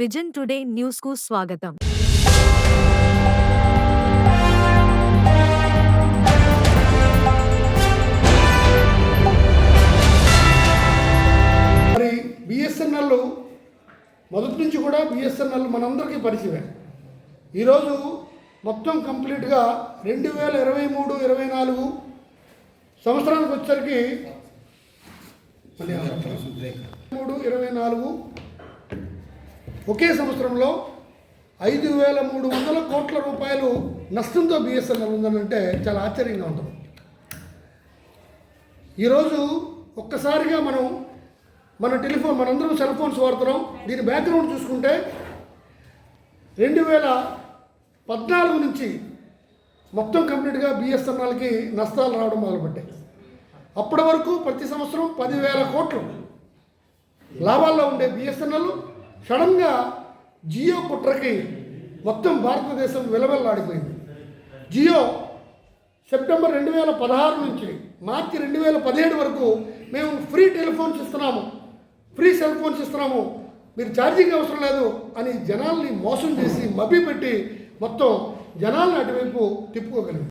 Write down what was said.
Vision today న్యూస్కు స్వాగతం. మరి బిఎస్ఎన్ఎల్ మొదటి నుంచి కూడా బిఎస్ఎన్ఎల్ మనందరికీ పరిచయమే. ఈరోజు మొత్తం కంప్లీట్గా రెండు వేల ఇరవై మూడు ఇరవై నాలుగు సంవత్సరానికి వచ్చరికి మూడు ఇరవై నాలుగు ఒకే సంవత్సరంలో ఐదు వేల మూడు వందల కోట్ల రూపాయలు నష్టంతో బిఎస్ఎన్ఎల్ ఉందనంటే చాలా ఆశ్చర్యంగా ఉంటుంది ఈరోజు ఒక్కసారిగా మనం మన టెలిఫోన్ మనందరం సెల్ ఫోన్స్ వాడుతున్నాం. దీని బ్యాక్గ్రౌండ్ చూసుకుంటే రెండు వేల పద్నాలుగు నుంచి మొత్తం కంప్లీట్గా బిఎస్ఎన్ఎల్కి నష్టాలు రావడం మొదలుపెట్టాయి. అప్పటి వరకు ప్రతి సంవత్సరం పదివేల కోట్లు లాభాల్లో ఉండే బిఎస్ఎన్ఎల్ సడన్గా జియో కుట్రకి మొత్తం భారతదేశం విలవెల్లాడిపోయింది. జియో సెప్టెంబర్ రెండు వేల పదహారు నుంచి మార్చి రెండు వేల పదిహేడు వరకు మేము ఫ్రీ టెలిఫోన్స్ ఇస్తున్నాము. ఫ్రీ సెల్ ఫోన్స్ ఇస్తున్నాము. మీరు ఛార్జింగ్ అవసరం లేదు అని జనాల్ని మోసం చేసి మభ్యపెట్టి మొత్తం జనాలను అటువైపు తిప్పుకోగలిగింది